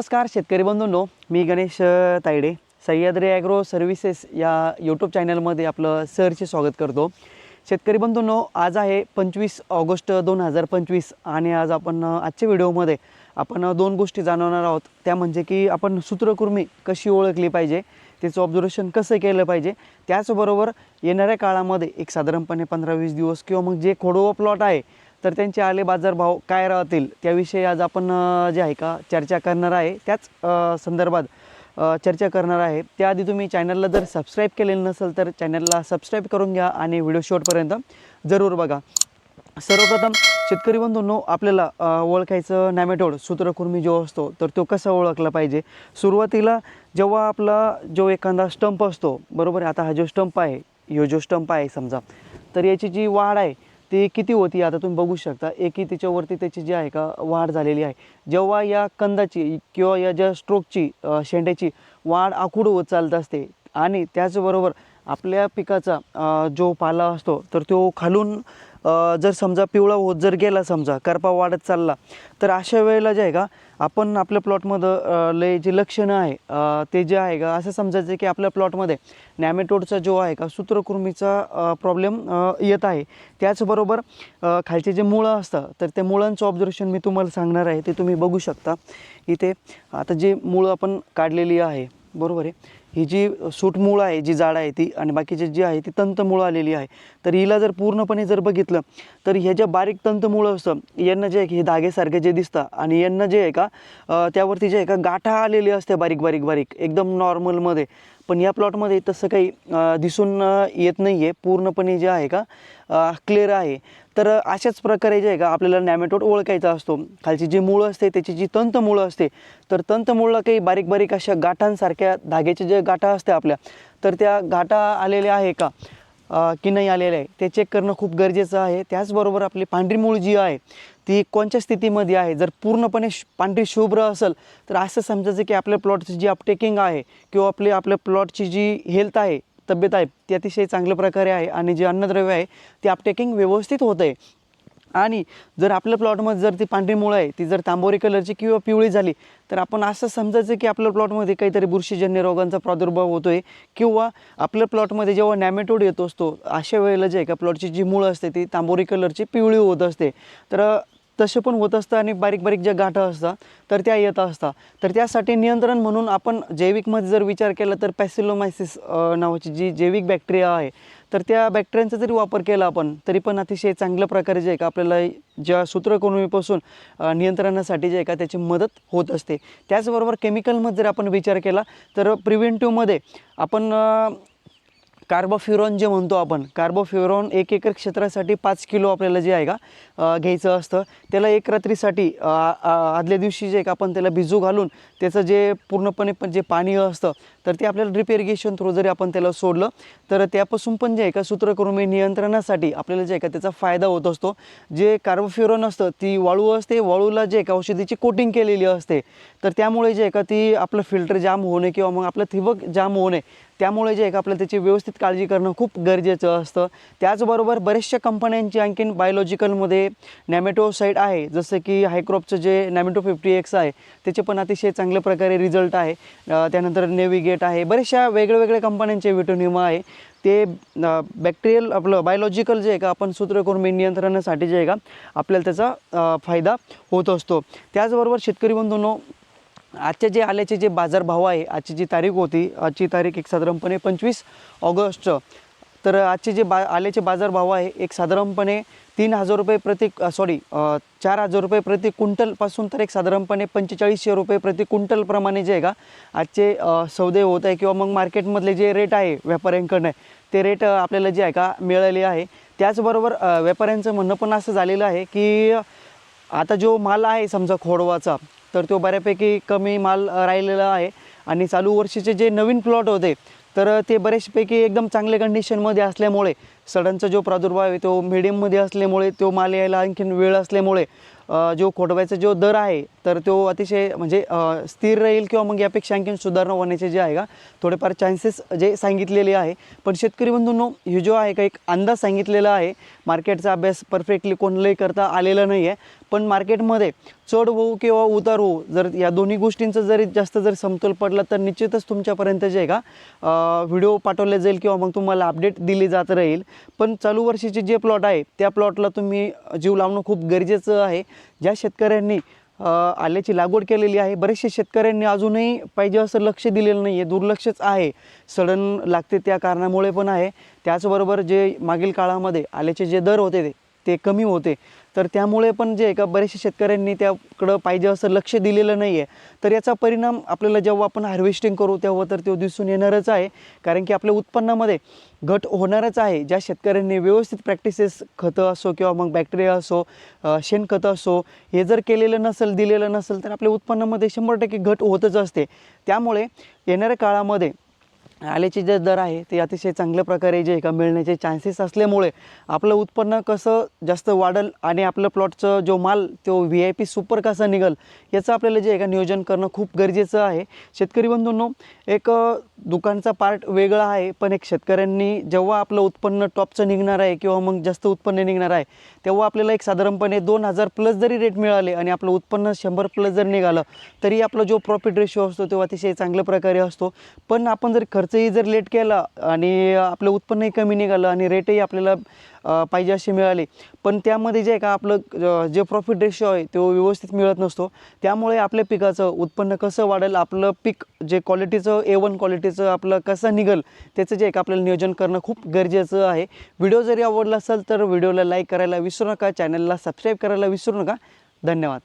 नमस्कार शेतकरी बंधूंनो. मी गणेश तायडे. सह्याद्री ॲग्रो सर्व्हिसेस या यूट्यूब चॅनलमध्ये आपलं सरचे स्वागत करतो. शेतकरी बंधूंनो आज आहे पंचवीस ऑगस्ट दोन हजार पंचवीस आणि आज आपण आजच्या व्हिडिओमध्ये आपण दोन गोष्टी जाणवणार आहोत. त्या म्हणजे की आपण सूत्रकृमी कशी ओळखली पाहिजे त्याचं ऑब्झर्वेशन कसं केलं पाहिजे त्याचबरोबर येणाऱ्या काळामध्ये एक साधारणपणे पंधरा वीस दिवस किंवा मग जे खोडोवा प्लॉट आहे तर त्यांचे आले बाजारभाव काय राहतील त्याविषयी आज आपण जे आहे का चर्चा करणार आहे. त्याच संदर्भात चर्चा करणार आहे. त्याआधी तुम्ही चॅनलला जर सबस्क्राईब केलेलं नसेल तर चॅनलला सबस्क्राईब करून घ्या आणि व्हिडिओ शेवटपर्यंत जरूर बघा. सर्वप्रथम शेतकरी बंधूंनो आपल्याला ओळखायचं नॅमेटोड सूत्रकुर्मी जो असतो तर तो कसा ओळखला पाहिजे? सुरुवातीला जेव्हा आपला जो एखादा स्टंप असतो बरोबर आहे? आता हा जो स्टंप आहे ह्यो जो स्टंप आहे समजा तर याची जी वाढ आहे ती किती होती आता तुम्ही बघू शकता. एकी तिच्यावरती त्याची जी आहे का वाढ झालेली आहे. जेव्हा या कंदाची किंवा या ज्या स्ट्रोकची शेंड्याची वाढ आखूड होत चालत असते आणि त्याचबरोबर आपल्या पिकाचा जो पाला असतो तर तो खालून जर समजा पिवळा होत जर गेला समजा करपा वाढत चालला तर अशा वेळेला जे आहे का आपण आपल्या प्लॉटमध्ये लय जे लक्षणं आहे ते जे आहे का असं समजायचं की आपल्या प्लॉटमध्ये नॅमेटोडचा जो आहे का सूत्रकृमीचा प्रॉब्लेम येत आहे. त्याचबरोबर खालचे जे मुळं असतं तर त्या मुळांचं ऑब्झर्वेशन मी तुम्हाला सांगणार आहे ते तुम्ही बघू शकता. इथे आता जे मुळं आपण काढलेली आहे बरोबर आहे. ही जी सूट आहे जी जाड आहे ती आणि बाकीचे जी आहे ती तंत आलेली आहे. तर हिला जर पूर्णपणे जर बघितलं तर ह्या ज्या बारीक तंत असतं यांना जे आहे की हे धागेसारखे जे दिसतं आणि यांना जे आहे का त्यावरती जे आहे का गाठा आलेली असते बारीक बारीक बारीक एकदम नॉर्मलमध्ये पण या प्लॉटमध्ये तसं काही दिसून येत नाही आहे पूर्णपणे जे आहे का क्लिअर आहे. तर अशाच प्रकारे जे आहे का आपल्याला नॅमेटोड ओळखायचा असतो. खालची जी मुळं असते त्याची जी तंत मुळं असते तर तंतमुळं काही बारीक बारीक अशा गाठांसारख्या धाग्याच्या जे गाठा असते आपल्या तर त्या गाठा आलेल्या आहे का? की नाही आलेलं आहे ते चेक करणं खूप गरजेचं आहे. त्याचबरोबर आपली पांढरी मूळ जी आहे ती कोणत्या स्थितीमध्ये आहे? जर पूर्णपणे पांढरी शुभ्र असेल तर असं समजायचं की आपल्या प्लॉटची जी अपटेकिंग आहे किंवा आपली आपल्या प्लॉटची जी हेल्थ आहे तब्येत आहे ती अतिशय चांगल्या प्रकारे आहे आणि जे अन्नद्रव्य आहे ते अपटेकिंग व्यवस्थित होत आहे. आणि जर आपल्या प्लॉटमध्ये जर ती पांढरी मुळं आहे ती जर तांबोरी कलरची किंवा पिवळी झाली तर आपण असं समजायचं की आपल्या प्लॉटमध्ये काहीतरी बुरशीजन्य रोगांचा प्रादुर्भाव होतो आहे किंवा आपल्या प्लॉटमध्ये जेव्हा नॅमेटोड येत असतो अशा वेळेला जे आहे का प्लॉटची जी मुळं असते ती तांबोरी कलरची पिवळी होत असते. तर तसे पण होत असतं आणि बारीक बारीक ज्या गाठा असतात तर त्या येत असतात. तर त्यासाठी नियंत्रण म्हणून आपण जैविकमध्ये जर विचार केला तर पॅसिलोमायसिस नावाची जी जैविक बॅक्टेरिया आहे तर त्या बॅक्टेरियांचा जरी वापर केला आपण तरी पण अतिशय चांगल्या प्रकारे जे आहे का आपल्याला ज्या सूत्रकृमीपासून नियंत्रणासाठी जे आहे का त्याची मदत होत असते. त्याचबरोबर केमिकलमध्ये जर आपण विचार केला तर प्रिव्हेंटिव्हमध्ये आपण कार्बोफ्युरॉन जे म्हणतो आपण कार्बोफ्युरॉन एक एकर क्षेत्रासाठी पाच किलो आपल्याला जे आहे का घ्यायचं असतं. त्याला एक रात्रीसाठी आदल्या दिवशी जे आहे का आपण त्याला भिजू घालून त्याचं जे पूर्णपणे पण जे पाणी असतं तर ते आपल्याला ड्रिप इरिगेशन थ्रू जरी आपण त्याला सोडलं तर त्यापासून पण जे आहे का सूत्रकृमी नियंत्रणासाठी आपल्याला जे आहे का त्याचा फायदा होत असतो. जे कार्बोफ्युरॉन असतं ती वाळू असते वाळूला जे आहे का औषधीची कोटिंग केलेली असते. तर त्यामुळे जे आहे का ती आपलं फिल्टर जाम होणे किंवा मग आपलं थिबक जाम होणे त्यामुळे जे आहे का आपल्याला त्याची व्यवस्थित काळजी करणं खूप गरजेचं असतं. त्याचबरोबर बऱ्याचशा कंपन्यांची आणखीन बायोलॉजिकलमध्ये नॅमेटोसाईड आहे. जसं की हायक्रॉपचं जे नॅमेटो फिफ्टी एक्स आहे त्याचे पण अतिशय चांगल्या प्रकारे रिझल्ट आहे. त्यानंतर नेव्हिगेट आहे. बऱ्याचशा वेगळ्या वेगळ्या कंपन्यांचे विटोनिमा आहे. ते बॅक्टेरियल आपलं बायोलॉजिकल जे आहे का आपण सूत्रकृमी नियंत्रणासाठी जे आहे का आपल्याला त्याचा फायदा होत असतो. त्याचबरोबर शेतकरी बंधूंनो आजचे जे आल्याचे जे बाजारभाव आहे आजची जी तारीख होती आजची तारीख एक साधारणपणे पंचवीस ऑगस्ट. तर आजचे जे बा आल्याचे बाजारभाव आहे एक साधारणपणे तीन हजार रुपये प्रति सॉरी चार हजार रुपये प्रति क्विंटलपासून तर एक साधारणपणे पंचेचाळीसशे रुपये प्रति क्विंटलप्रमाणे जे आहे का आजचे सौदे होत आहे किंवा मग मार्केटमधले जे रेट आहे व्यापाऱ्यांकडनं ते रेट आपल्याला जे आहे का मिळाले आहे. त्याचबरोबर व्यापाऱ्यांचं म्हणणं पण असं झालेलं आहे की आता जो माल आहे समजा खोडवाचा तर तो बऱ्यापैकी कमी माल राहिलेला आहे. आणि चालू वर्षीचे जे नवीन प्लॉट होते तर ते बरेचपैकी एकदम चांगल्या कंडिशनमध्ये असल्यामुळे सडनचा जो प्रादुर्भाव आहे तो मिडियममध्ये असल्यामुळे तो माल यायला आणखीन वेळ असल्यामुळे जो खोटवायचा जो दर आहे तर तो अतिशय म्हणजे स्थिर राहील किंवा मग यापेक्षा आणखीन सुधारणा होण्याचे जे आहे का थोडेफार चान्सेस जे सांगितलेले आहे. पण शेतकरी बंधूंनो हे जो आहे का एक अंदाज सांगितलेला आहे मार्केटचा अभ्यास परफेक्टली कोणालाही करता आलेला नाही आहे पण मार्केटमध्ये चढ होऊ किंवा उतार होऊ जर या दोन्ही गोष्टींचं जरी जास्त जर समतोल पडला तर निश्चितच तुमच्यापर्यंत जे आहे का व्हिडिओ पाठवले जाईल किंवा मग तुम्हाला अपडेट दिली जात राहील. पण चालू वर्षीचे जे प्लॉट आहे त्या प्लॉटला तुम्ही जीव लावणं खूप गरजेचं आहे. ज्या शेतकऱ्यांनी आल्याची लागवड केलेली आहे बरेचसे शेतकऱ्यांनी अजूनही पाहिजे असं लक्ष दिलेलं नाही आहे दुर्लक्षच आहे. सडन लागते त्या कारणामुळे पण आहे. त्याचबरोबर जे मागील काळामध्ये आल्याचे जे दर होते ते ते कमी होते. तर त्यामुळे पण जे आहे का बऱ्याचशा शेतकऱ्यांनी त्याकडं पाहिजे असं लक्ष दिलेलं नाही आहे तर याचा परिणाम आपल्याला जेव्हा आपण हार्वेस्टिंग करू तेव्हा तर तो दिसून येणारच आहे. कारण की आपल्या उत्पन्नामध्ये घट होणारच आहे. ज्या शेतकऱ्यांनी व्यवस्थित प्रॅक्टिसेस खतं असो किंवा मग बॅक्टेरिया असो शेणखतं असो हे जर केलेलं नसेल दिलेलं नसेल तर आपल्या उत्पन्नामध्ये शंभर टक्के घट होतच असते. त्यामुळे येणाऱ्या काळामध्ये आल्याचे जे दर आहे ते अतिशय चांगल्या प्रकारे जे एका का मिळण्याचे चान्सेस असल्यामुळे आपलं उत्पन्न कसं जास्त वाढल आणि आपलं प्लॉटचं जो माल तो व्ही आय पी सुपर कसा निघल याचं आपल्याला जे आहे का नियोजन करणं खूप गरजेचं आहे. शेतकरी बंधूंनो एक दुकानचा पार्ट वेगळा आहे पण एक शेतकऱ्यांनी जेव्हा आपलं उत्पन्न टॉपचं निघणार आहे किंवा मग जास्त उत्पन्न निघणार आहे तेव्हा आपल्याला एक साधारणपणे दोन हजार प्लस जरी रेट मिळाले आणि आपलं उत्पन्न शंभर प्लस जर निघालं तरी आपला जो प्रॉफिट रेशो असतो तो अतिशय चांगल्या प्रकारे असतो. पण आपण जर खर्च खर्चही जर लेट केला आणि आपलं उत्पन्नही कमी निघालं आणि रेटही आपल्याला पाहिजे असे मिळाले पण त्यामध्ये जे आहे का आपलं जे प्रॉफिट रेशो आहे तो व्यवस्थित मिळत नसतो. त्यामुळे आपल्या पिकाचं उत्पन्न कसं वाढेल आपलं पीक जे क्वालिटीचं ए वन क्वालिटीचं आपलं कसं निघेल त्याचं जे आहे का आपल्याला नियोजन करणं खूप गरजेचं आहे. व्हिडिओ जरी आवडला असेल तर व्हिडिओला लाईक करायला विसरू नका चॅनलला सबस्क्राईब करायला विसरू नका. धन्यवाद.